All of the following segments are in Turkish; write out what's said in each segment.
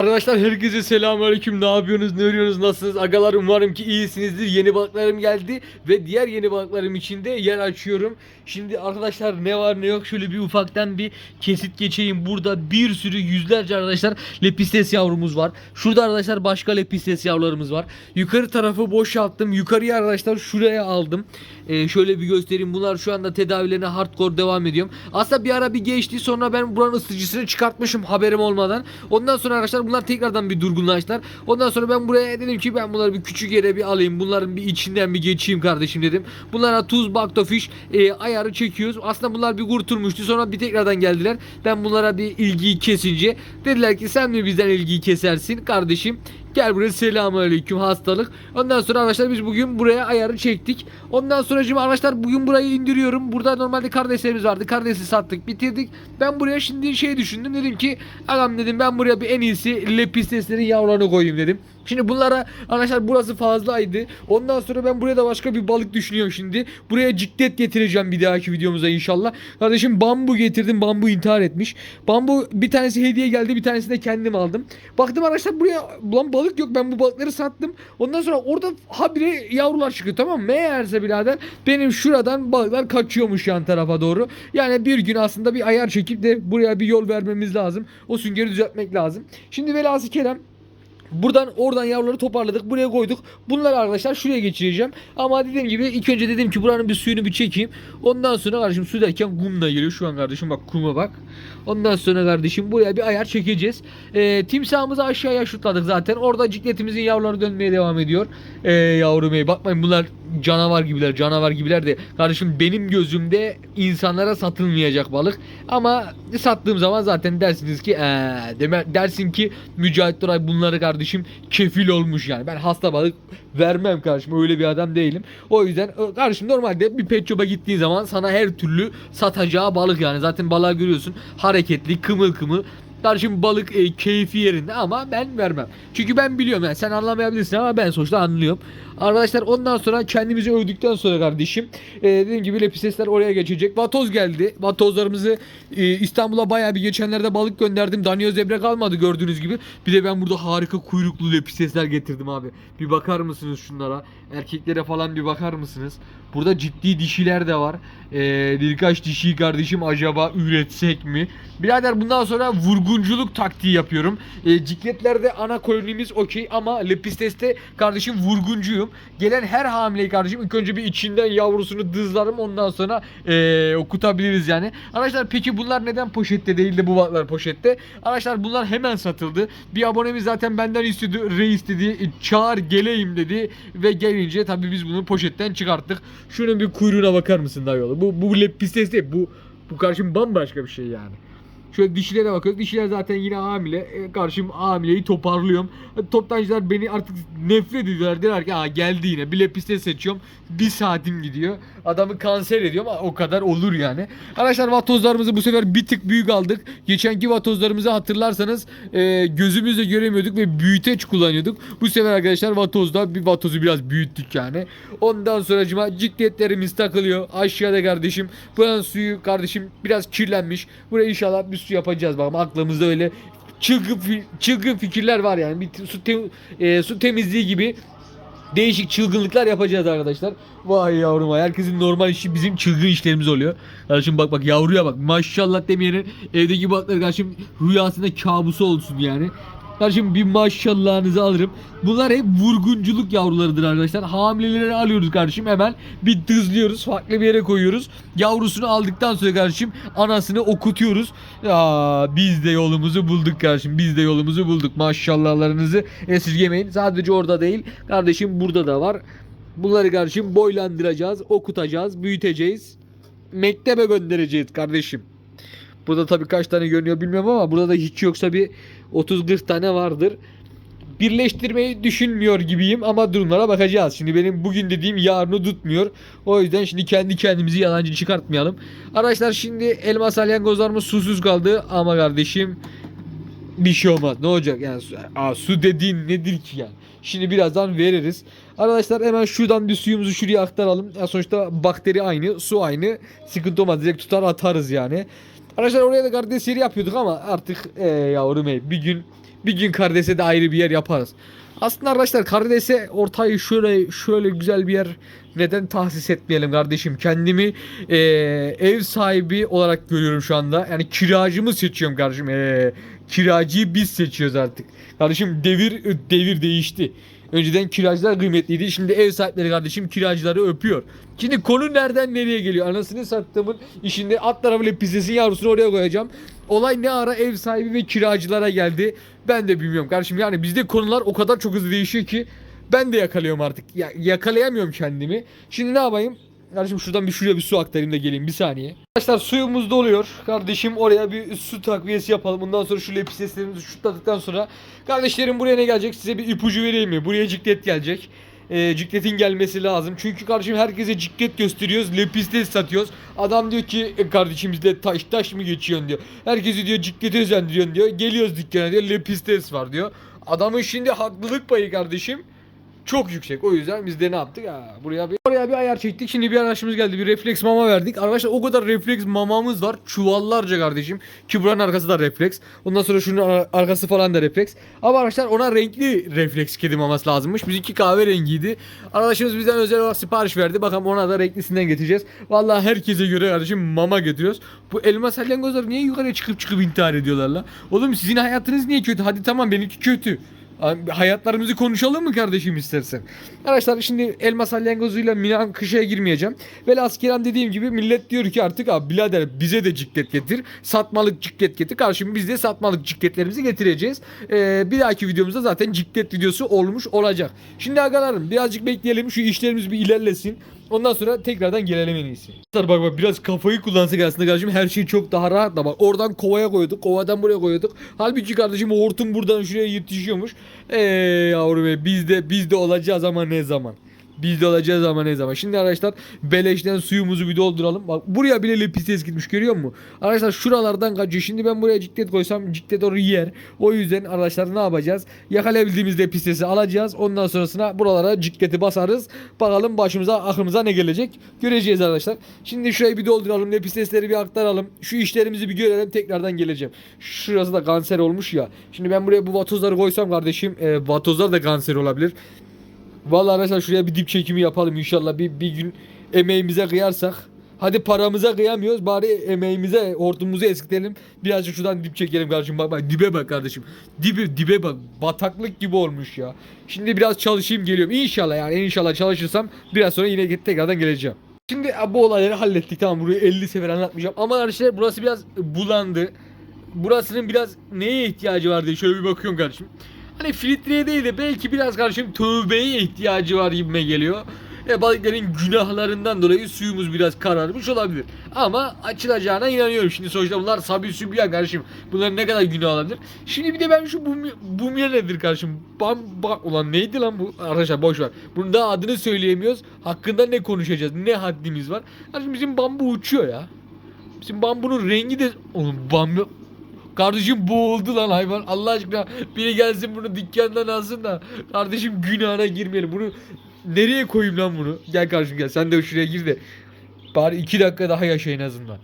Arkadaşlar herkese selamünaleyküm. Ne yapıyorsunuz? Ne örüyorsunuz? Nasılsınız? Agalar umarım ki iyisinizdir. Yeni balıklarım geldi ve diğer yeni balıklarım için de yer açıyorum. Şimdi arkadaşlar ne var ne yok şöyle bir ufaktan bir kesit geçeyim. Burada bir sürü yüzlerce arkadaşlar lepistes yavrumuz var. Şurada arkadaşlar başka lepistes yavrularımız var. Yukarı tarafı boşalttım. Yukarıya arkadaşlar şuraya aldım. Ee, şöyle bir göstereyim. Bunlar şu anda tedavilerine hardcore devam ediyorum. Aslında bir ara bir geçti. Sonra ben buranın ısıtıcısını çıkartmışım haberim olmadan. Ondan sonra arkadaşlar bunlar tekrardan bir durgunlaştılar. Ondan sonra ben buraya dedim ki ben bunları bir küçük yere bir alayım. Bunların bir içinden bir geçeyim kardeşim dedim. Bunlara tuz, baktofiş e, ayarı çekiyoruz. Aslında bunlar bir kurtulmuştu. Sonra bir tekrardan geldiler. Ben bunlara bir ilgiyi kesince dediler ki sen mi bizden ilgiyi kesersin kardeşim? Gel buraya selamünaleyküm hastalık. Ondan sonra arkadaşlar biz bugün buraya ayarı çektik. Ondan sonra şimdi arkadaşlar bugün burayı indiriyorum. Burada normalde kardeşlerimiz vardı. Kardeşi sattık bitirdik. Ben buraya şimdi şey düşündüm. Dedim ki agam dedim ben buraya bir en iyisi lepisteslerin yavrularını koyayım dedim. Şimdi bunlara arkadaşlar burası fazlaydı. Ondan sonra ben buraya da başka bir balık düşünüyorum şimdi. Buraya ciklet getireceğim bir dahaki videomuza inşallah. Kardeşim bambu getirdim. Bambu intihar etmiş. Bambu bir tanesi hediye geldi. Bir tanesini de kendim aldım. Baktım arkadaşlar buraya lan balık yok. Ben bu balıkları sattım. Ondan sonra orada habire yavrular çıkıyor tamam mı? Meğerse birader benim şuradan balıklar kaçıyormuş yan tarafa doğru. Yani bir gün aslında bir ayar çekip de buraya bir yol vermemiz lazım. O süngeri düzeltmek lazım. Şimdi velhasıl kelam Buradan oradan yavruları toparladık. Buraya koyduk. Bunları arkadaşlar şuraya geçireceğim. Ama dediğim gibi ilk önce dedim ki buranın bir suyunu bir çekeyim. Ondan sonra kardeşim su derken kum da geliyor. Şu an kardeşim bak kuma bak. Ondan sonra kardeşim buraya bir ayar çekeceğiz. Ee, timsahımızı aşağıya şutladık zaten. Orada cikletimizin yavruları dönmeye devam ediyor. Ee, yavrum ey bakmayın bunlar canavar gibiler canavar gibiler de. Kardeşim benim gözümde insanlara satılmayacak balık. Ama sattığım zaman zaten dersiniz ki ee, deme, dersin ki Mücahit Duray bunları kardeşim kefil olmuş yani. Ben hasta balık vermem kardeşim öyle bir adam değilim. O yüzden e, kardeşim normalde bir pet shop'a gittiğin zaman sana her türlü satacağı balık yani. Zaten balığı görüyorsun hareketli kımıl kımıl. Kardeşim balık e, keyfi yerinde ama ben vermem. Çünkü ben biliyorum yani sen anlamayabilirsin ama ben sonuçta anlıyorum. Arkadaşlar ondan sonra kendimizi övdükten sonra kardeşim e, dediğim gibi lepisesler oraya geçecek. Vatoz geldi. Vatozlarımızı e, İstanbul'a bayağı bir geçenlerde balık gönderdim. Danio zebre kalmadı gördüğünüz gibi. Bir de ben burada harika kuyruklu lepisesler getirdim abi. Bir bakar mısınız şunlara? Erkeklere falan bir bakar mısınız? Burada ciddi dişiler de var. E, birkaç dişiyi kardeşim acaba üretsek mi? Birader bundan sonra vurgunculuk taktiği yapıyorum. E, cikletlerde ana kolonimiz okey ama lepisteste kardeşim vurguncuyum. Gelen her hamileyi kardeşim ilk önce bir içinden yavrusunu dızlarım ondan sonra e, okutabiliriz yani. Arkadaşlar peki bunlar neden poşette değil de bu balıklar poşette? Arkadaşlar bunlar hemen satıldı. Bir abonemiz zaten benden istedi. Reis dedi. Çağır geleyim dedi. Ve gelince tabii biz bunu poşetten çıkarttık. Şunun bir kuyruğuna bakar mısın dayıoğlu? Bu, bu lepistes değil. Bu, bu karşım bambaşka bir şey yani. Şöyle dişilere bakıyoruz. Dişiler zaten yine hamile. E, karşım hamileyi toparlıyorum. Toptancılar beni artık nefret ediyorlar. Diyorlar ki geldi yine. Bir lepiste seçiyorum. Bir saatim gidiyor. Adamı kanser ediyorum. O kadar olur yani. Arkadaşlar vatozlarımızı bu sefer bir tık büyük aldık. Geçenki vatozlarımızı hatırlarsanız e, gözümüzle göremiyorduk ve büyüteç kullanıyorduk. Bu sefer arkadaşlar vatozda bir vatozu biraz büyüttük yani. Ondan sonra cima cikletlerimiz takılıyor. Aşağıda kardeşim. Buranın suyu kardeşim biraz kirlenmiş. Buraya inşallah bir su yapacağız bakalım. Aklımızda öyle çılgın, çılgın fikirler var yani. Bir su, te- e, su temizliği gibi değişik çılgınlıklar yapacağız arkadaşlar. Vay yavrum vay. Herkesin normal işi bizim çılgın işlerimiz oluyor. Kardeşim bak bak yavruya bak. Maşallah demeyenin evdeki balıklar kardeşim rüyasında kabusu olsun yani. Kardeşim bir maşallahınızı alırım. Bunlar hep vurgunculuk yavrularıdır arkadaşlar. Hamileleri alıyoruz kardeşim hemen bir dızlıyoruz. Farklı bir yere koyuyoruz. Yavrusunu aldıktan sonra kardeşim anasını okutuyoruz. Ya biz de yolumuzu bulduk kardeşim. Biz de yolumuzu bulduk. Maşallahlarınızı esirgemeyin. Sadece orada değil. Kardeşim burada da var. Bunları kardeşim boylandıracağız, okutacağız, büyüteceğiz. Mektebe göndereceğiz kardeşim. Burada tabii kaç tane görünüyor bilmiyorum ama burada da hiç yoksa bir 30-40 tane vardır. Birleştirmeyi düşünmüyor gibiyim ama durumlara bakacağız. Şimdi benim bugün dediğim yarını tutmuyor. O yüzden şimdi kendi kendimizi yalancı çıkartmayalım. Arkadaşlar şimdi elmas salyangozlarımız susuz kaldı ama kardeşim bir şey olmaz. Ne olacak yani aa, su dediğin nedir ki yani? Şimdi birazdan veririz. Arkadaşlar hemen şuradan bir suyumuzu şuraya aktaralım. Ya sonuçta bakteri aynı, su aynı. Sıkıntı olmaz. Direkt tutar atarız yani. Arkadaşlar oraya da kardeş seri yapıyorduk ama artık ee, yavrum ey bir gün Bir gün Karides'e de ayrı bir yer yaparız. Aslında arkadaşlar Karides'e ortayı şöyle şöyle güzel bir yer neden tahsis etmeyelim kardeşim? Kendimi eee, ev sahibi olarak görüyorum şu anda. Yani kiracımı seçiyorum kardeşim. Eee, kiracıyı biz seçiyoruz artık. Kardeşim devir devir değişti. Önceden kiracılar kıymetliydi. Şimdi ev sahipleri kardeşim kiracıları öpüyor. Şimdi konu nereden nereye geliyor? Anasını sattığımın işinde at tarafıyla pizzesin yavrusunu oraya koyacağım. Olay ne ara ev sahibi ve kiracılara geldi? Ben de bilmiyorum kardeşim. Yani bizde konular o kadar çok hızlı değişiyor ki ben de yakalıyorum artık. Ya, yakalayamıyorum kendimi. Şimdi ne yapayım? Kardeşim şuradan bir şuraya bir su aktarayım da geleyim bir saniye. Arkadaşlar suyumuz doluyor. Kardeşim oraya bir su takviyesi yapalım. Bundan sonra şu lepiseslerimizi şutladıktan sonra kardeşlerim buraya ne gelecek? Size bir ipucu vereyim mi? Buraya ciklet gelecek. Ee, cikletin gelmesi lazım. Çünkü kardeşim herkese ciklet gösteriyoruz. Lepistes satıyoruz. Adam diyor ki e, kardeşim bizde taş taş mı geçiyorsun diyor. Herkesi diyor ciklete özendiriyorsun diyor. Geliyoruz dükkana diyor. Lepistes var diyor. Adamın şimdi haklılık payı kardeşim çok yüksek. O yüzden biz de ne yaptık? Ha, buraya bir oraya bir ayar çektik. Şimdi bir arkadaşımız geldi. Bir refleks mama verdik. Arkadaşlar o kadar refleks mamamız var. Çuvallarca kardeşim. Ki buranın arkası da refleks. Ondan sonra şunun ar- arkası falan da refleks. Ama arkadaşlar ona renkli refleks kedi maması lazımmış. Bizimki kahverengiydi. Arkadaşımız bizden özel olarak sipariş verdi. Bakalım ona da renklisinden getireceğiz. Vallahi herkese göre kardeşim mama getiriyoruz. Bu elma salyangozlar niye yukarıya çıkıp çıkıp intihar ediyorlar la? Oğlum sizin hayatınız niye kötü? Hadi tamam benimki kötü. Hayatlarımızı konuşalım mı kardeşim istersen? Arkadaşlar şimdi elma salyangozuyla Milan kışaya girmeyeceğim. Velhas kelam dediğim gibi millet diyor ki artık abi birader bize de ciklet getir. Satmalık ciklet getir. Karşım biz de satmalık cikletlerimizi getireceğiz. Ee, bir dahaki videomuzda zaten ciklet videosu olmuş olacak. Şimdi agalarım birazcık bekleyelim şu işlerimiz bir ilerlesin. Ondan sonra tekrardan gelelim en iyisi. Bak bak biraz kafayı kullansak aslında kardeşim her şey çok daha rahat da bak oradan kovaya koyduk kovadan buraya koyduk. Halbuki kardeşim hortum buradan şuraya yetişiyormuş. Eee yavrum biz de biz de olacağız ama ne zaman? Biz de olacağız ama ne zaman? Şimdi arkadaşlar beleşten suyumuzu bir dolduralım. Bak buraya bile lepises gitmiş görüyor musun? Arkadaşlar şuralardan kaçıyor. Şimdi ben buraya ciklet koysam ciklet onu yer. O yüzden arkadaşlar ne yapacağız? Yakalayabildiğimiz lepisesi alacağız. Ondan sonrasına buralara cikleti basarız. Bakalım başımıza aklımıza ne gelecek? Göreceğiz arkadaşlar. Şimdi şurayı bir dolduralım. Lepisesleri bir aktaralım. Şu işlerimizi bir görelim. Tekrardan geleceğim. Şurası da kanser olmuş ya. Şimdi ben buraya bu vatozları koysam kardeşim. E, vatozlar da kanser olabilir. Vallahi arkadaşlar şuraya bir dip çekimi yapalım inşallah. Bir, bir gün emeğimize kıyarsak. Hadi paramıza kıyamıyoruz. Bari emeğimize, hortumumuzu eskitelim. Birazcık şuradan dip çekelim kardeşim. Bak bak dibe bak kardeşim. Dibe dibe bak. Bataklık gibi olmuş ya. Şimdi biraz çalışayım geliyorum. İnşallah yani inşallah çalışırsam biraz sonra yine tekrardan geleceğim. Şimdi bu olayları hallettik tamam burayı 50 sefer anlatmayacağım. Ama arkadaşlar burası biraz bulandı. Burasının biraz neye ihtiyacı var diye şöyle bir bakıyorum kardeşim. Hani filtreye değil de belki biraz kardeşim tövbeye ihtiyacı var gibime geliyor. E balıkların günahlarından dolayı suyumuz biraz kararmış olabilir. Ama açılacağına inanıyorum. Şimdi sonuçta bunlar sabi sübyan kardeşim. Bunların ne kadar günah olabilir. Şimdi bir de ben şu bum, bumya nedir kardeşim? Bam, bam, ulan neydi lan bu? Arkadaşlar boş ver. Bunun daha adını söyleyemiyoruz. Hakkında ne konuşacağız? Ne haddimiz var? Kardeşim bizim bambu uçuyor ya. Bizim bambunun rengi de... Oğlum bambu... Kardeşim boğuldu lan hayvan. Allah aşkına biri gelsin bunu dükkandan alsın da kardeşim günahına girmeyelim. Bunu nereye koyayım lan bunu? Gel kardeşim gel. Sen de şuraya gir de. Bari iki dakika daha yaşa en azından.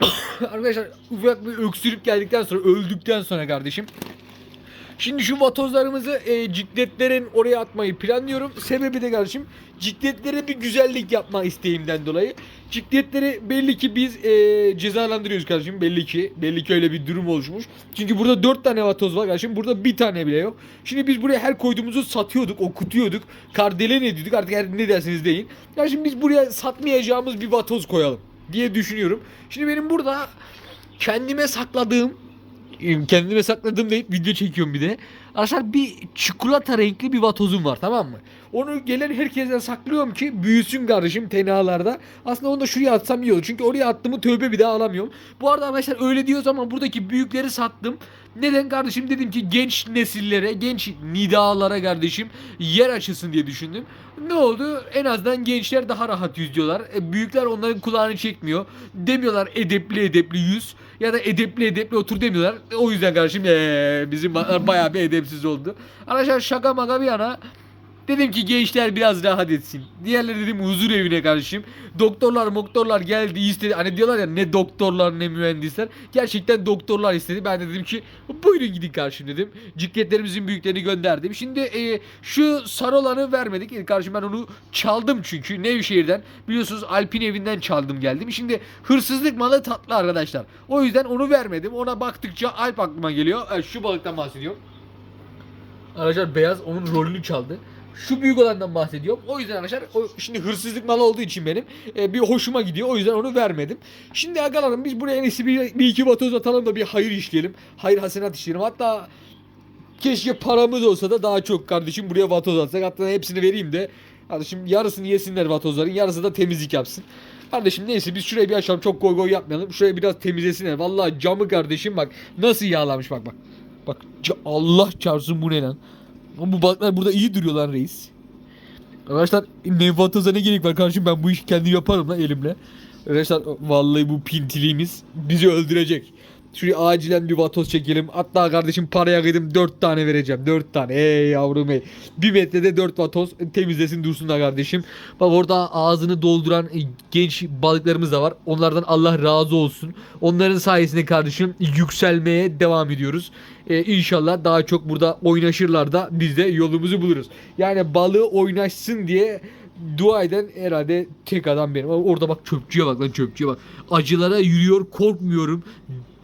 Arkadaşlar ufak bir öksürüp geldikten sonra öldükten sonra kardeşim Şimdi şu vatozlarımızı e, cikletlerin oraya atmayı planlıyorum. Sebebi de kardeşim cikletlere bir güzellik yapma isteğimden dolayı. Cikletleri belli ki biz e, cezalandırıyoruz kardeşim. Belli ki. Belli ki öyle bir durum oluşmuş. Çünkü burada 4 tane vatoz var kardeşim. Burada bir tane bile yok. Şimdi biz buraya her koyduğumuzu satıyorduk, okutuyorduk. Kardelen ediyorduk artık her ne derseniz deyin. Ya şimdi biz buraya satmayacağımız bir vatoz koyalım diye düşünüyorum. Şimdi benim burada kendime sakladığım kendime sakladım deyip video çekiyorum bir de. Arkadaşlar bir çikolata renkli bir vatozum var tamam mı? Onu gelen herkesten saklıyorum ki büyüsün kardeşim tenalarda. Aslında onu da şuraya atsam iyi olur. Çünkü oraya attığımı tövbe bir daha alamıyorum. Bu arada arkadaşlar öyle diyoruz ama buradaki büyükleri sattım. Neden kardeşim dedim ki genç nesillere, genç nidalara kardeşim yer açılsın diye düşündüm. Ne oldu? En azından gençler daha rahat yüzüyorlar. E, büyükler onların kulağını çekmiyor. Demiyorlar edepli edepli yüz ya da edepli edepli otur demiyorlar. E, o yüzden kardeşim ee, bizim ba- bayağı bir edepsiz oldu. Arkadaşlar şaka maka bir yana Dedim ki gençler biraz rahat etsin. Diğerleri dedim huzur evine karşıyım. Doktorlar moktorlar geldi istedi. Hani diyorlar ya ne doktorlar ne mühendisler. Gerçekten doktorlar istedi. Ben de dedim ki buyurun gidin karşım dedim. Ciddiyetlerimizin büyüklerini gönderdim. Şimdi e, şu sarı olanı vermedik. E, Karşım ben onu çaldım çünkü Nevşehir'den. Biliyorsunuz Alpin evinden çaldım geldim. Şimdi hırsızlık malı tatlı arkadaşlar. O yüzden onu vermedim. Ona baktıkça Alp aklıma geliyor. E, şu balıktan bahsediyorum. Arkadaşlar beyaz onun rolünü çaldı. Şu büyük olandan bahsediyorum. O yüzden arkadaşlar o şimdi hırsızlık malı olduğu için benim e, bir hoşuma gidiyor. O yüzden onu vermedim. Şimdi agalarım biz buraya en iyisi bir, bir iki vatoz atalım da bir hayır işleyelim. Hayır hasenat işleyelim. Hatta keşke paramız olsa da daha çok kardeşim buraya vatoz atsak. Hatta hepsini vereyim de kardeşim yarısını yesinler vatozların yarısı da temizlik yapsın. Kardeşim neyse biz şurayı bir açalım çok goy goy yapmayalım. Şurayı biraz temizlesinler. Vallahi camı kardeşim bak nasıl yağlamış bak bak. Bak Allah çarpsın bu ne lan. Ama bu balıklar burada iyi duruyor lan reis. Arkadaşlar nevatoza ne gerek var kardeşim ben bu işi kendim yaparım lan elimle. Arkadaşlar vallahi bu pintiliğimiz bizi öldürecek. Şuraya acilen bir vatoz çekelim. Hatta kardeşim paraya kıydım 4 tane vereceğim. 4 tane. Ey yavrum ey. 1 metrede 4 vatoz temizlesin dursun da kardeşim. Bak orada ağzını dolduran e, genç balıklarımız da var. Onlardan Allah razı olsun. Onların sayesinde kardeşim yükselmeye devam ediyoruz. Ee, inşallah daha çok burada oynaşırlar da biz de yolumuzu buluruz. Yani balığı oynaşsın diye dua eden herhalde tek adam benim. Ama Orada bak çöpçüye bak lan çöpçüye bak. Acılara yürüyor korkmuyorum.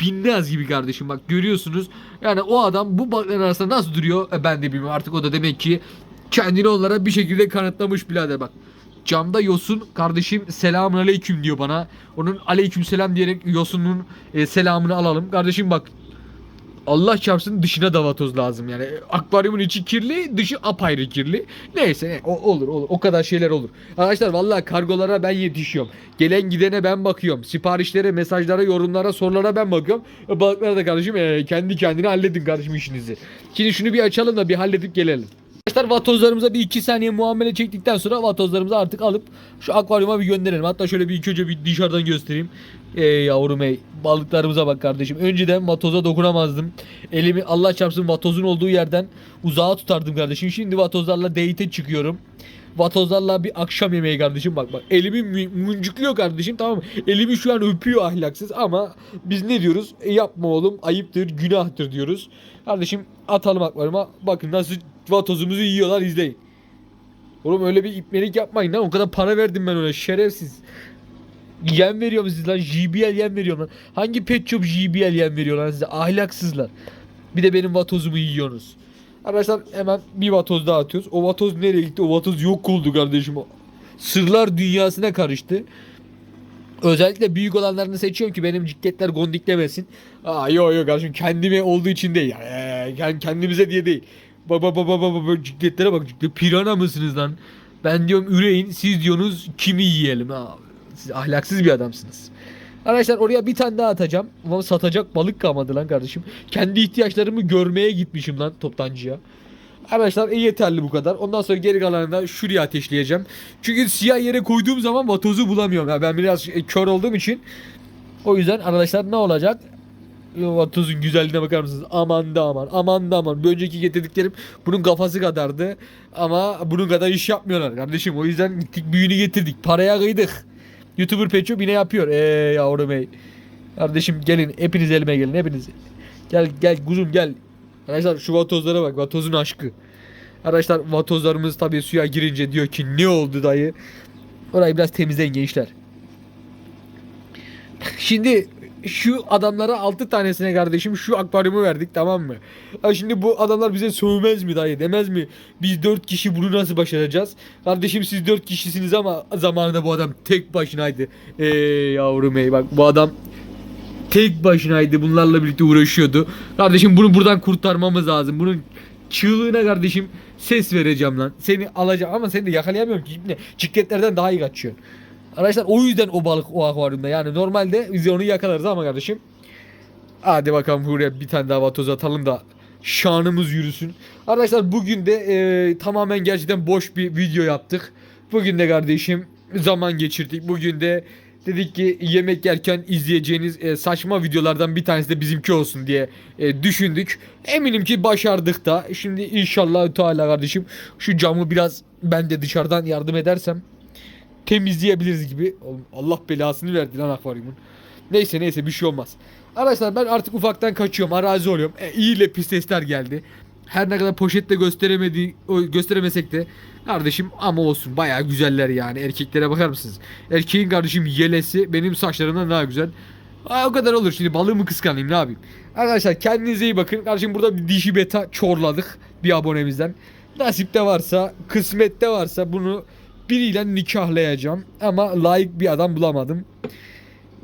Binnaz gibi kardeşim bak görüyorsunuz. Yani o adam bu balıkların arasında nasıl duruyor e, ben de bilmiyorum. Artık o da demek ki kendini onlara bir şekilde kanıtlamış birader bak. Camda Yosun kardeşim selamun aleyküm diyor bana. Onun aleyküm selam diyerek Yosun'un e, selamını alalım. Kardeşim bak Allah çarpsın dışına da vatoz lazım yani. Akvaryumun içi kirli, dışı apayrı kirli. Neyse ne, o, olur olur. O kadar şeyler olur. Arkadaşlar vallahi kargolara ben yetişiyorum. Gelen gidene ben bakıyorum. Siparişlere, mesajlara, yorumlara, sorulara ben bakıyorum. E, balıklara da kardeşim e, kendi kendine halledin kardeşim işinizi. Şimdi şunu bir açalım da bir halledip gelelim. Arkadaşlar vatozlarımıza bir iki saniye muamele çektikten sonra vatozlarımızı artık alıp şu akvaryuma bir gönderelim. Hatta şöyle bir ilk önce bir dışarıdan göstereyim. Ey yavrum ey. Balıklarımıza bak kardeşim. Önceden vatoza dokunamazdım. Elimi Allah çarpsın vatozun olduğu yerden uzağa tutardım kardeşim. Şimdi vatozlarla date'e çıkıyorum. Vatozlarla bir akşam yemeği kardeşim bak bak. Elimi mıncıklıyor kardeşim tamam mı? Elimi şu an öpüyor ahlaksız ama biz ne diyoruz? E, yapma oğlum ayıptır günahtır diyoruz. Kardeşim atalım akvaryuma. Bakın nasıl vatozumuzu yiyorlar izleyin. Oğlum öyle bir ipmelik yapmayın lan. O kadar para verdim ben ona şerefsiz. Yem veriyorum siz lan. JBL yem veriyorum lan. Hangi pet shop JBL yem veriyor lan size? Ahlaksızlar. Bir de benim vatozumu yiyorsunuz. Arkadaşlar hemen bir vatoz daha atıyoruz. O vatoz nereye gitti? O vatoz yok oldu kardeşim. Sırlar dünyasına karıştı. Özellikle büyük olanlarını seçiyorum ki benim ciddiyetler gondiklemesin. Aa yok yok kardeşim kendime olduğu için değil. Yani, ee, kend- kendimize diye değil. Baba baba baba baba ciddiyetlere bak. Ciddi pirana mısınız lan? Ben diyorum üreyin siz diyorsunuz kimi yiyelim ha. Siz ahlaksız bir adamsınız. Arkadaşlar oraya bir tane daha atacağım. Ama satacak balık kalmadı lan kardeşim. Kendi ihtiyaçlarımı görmeye gitmişim lan toptancıya. Arkadaşlar e, yeterli bu kadar. Ondan sonra geri kalanını da şuraya ateşleyeceğim. Çünkü siyah yere koyduğum zaman vatozu bulamıyorum. Ya ben biraz e, kör olduğum için. O yüzden arkadaşlar ne olacak? Vatozun güzelliğine bakar mısınız? Aman da aman. Aman da aman. Bir önceki getirdiklerim bunun kafası kadardı. Ama bunun kadar iş yapmıyorlar kardeşim. O yüzden gittik büyüğünü getirdik. Paraya kıydık. YouTuber Peço yine yapıyor. Eee yavrum ey. Kardeşim gelin. Hepiniz elime gelin. Hepiniz. Gel gel kuzum gel. Arkadaşlar şu vatozlara bak. Vatozun aşkı. Arkadaşlar vatozlarımız tabii suya girince diyor ki ne oldu dayı? Orayı biraz temizleyin gençler. Şimdi şu adamlara 6 tanesine kardeşim şu akvaryumu verdik tamam mı? Ha şimdi bu adamlar bize sövmez mi dayı demez mi? Biz 4 kişi bunu nasıl başaracağız? Kardeşim siz 4 kişisiniz ama zamanında bu adam tek başınaydı. Ey yavrum ey bak bu adam tek başınaydı bunlarla birlikte uğraşıyordu. Kardeşim bunu buradan kurtarmamız lazım. Bunun çığlığına kardeşim ses vereceğim lan. Seni alacağım ama seni de yakalayamıyorum ki. Cikletlerden daha iyi kaçıyorsun. Arkadaşlar o yüzden o balık o akvaryumda. Yani normalde biz onu yakalarız ama kardeşim. Hadi bakalım buraya bir tane daha vatoz atalım da şanımız yürüsün. Arkadaşlar bugün de e, tamamen gerçekten boş bir video yaptık. Bugün de kardeşim zaman geçirdik. Bugün de Dedik ki yemek yerken izleyeceğiniz e, saçma videolardan bir tanesi de bizimki olsun diye e, düşündük. Eminim ki başardık da. Şimdi inşallah Teala kardeşim şu camı biraz ben de dışarıdan yardım edersem temizleyebiliriz gibi. Allah belasını verdi lan akvaryumun. Neyse neyse bir şey olmaz. Arkadaşlar ben artık ufaktan kaçıyorum. Arazi oluyorum. E, iyi ile pis sesler geldi. Her ne kadar poşette gösteremedi gösteremesek de kardeşim ama olsun bayağı güzeller yani. Erkeklere bakar mısınız? Erkeğin kardeşim yelesi benim saçlarımdan daha güzel. Aa, o kadar olur şimdi balığımı kıskanayım ne yapayım. Arkadaşlar kendinize iyi bakın. Kardeşim burada bir dişi beta çorladık bir abonemizden. Nasipte varsa, kısmette varsa bunu biriyle nikahlayacağım. Ama layık bir adam bulamadım.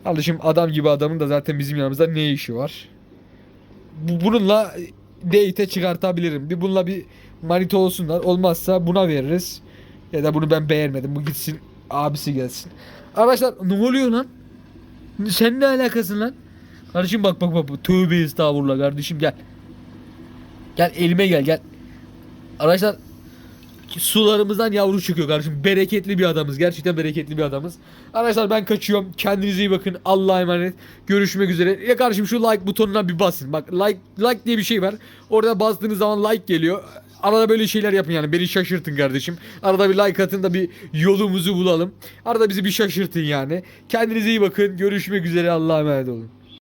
Kardeşim adam gibi adamın da zaten bizim yanımızda ne işi var? Bu, bununla date çıkartabilirim. Bir bununla bir manita olsunlar. Olmazsa buna veririz. Ya da bunu ben beğenmedim. Bu gitsin abisi gelsin. Arkadaşlar ne oluyor lan? Sen ne alakasın lan? Kardeşim bak bak bak. Tövbe estağfurullah kardeşim gel. Gel elime gel gel. Arkadaşlar sularımızdan yavru çıkıyor kardeşim. Bereketli bir adamız. Gerçekten bereketli bir adamız. Arkadaşlar ben kaçıyorum. Kendinize iyi bakın. Allah'a emanet. Görüşmek üzere. Ya kardeşim şu like butonuna bir basın. Bak like like diye bir şey var. Orada bastığınız zaman like geliyor. Arada böyle şeyler yapın yani. Beni şaşırtın kardeşim. Arada bir like atın da bir yolumuzu bulalım. Arada bizi bir şaşırtın yani. Kendinize iyi bakın. Görüşmek üzere. Allah'a emanet olun.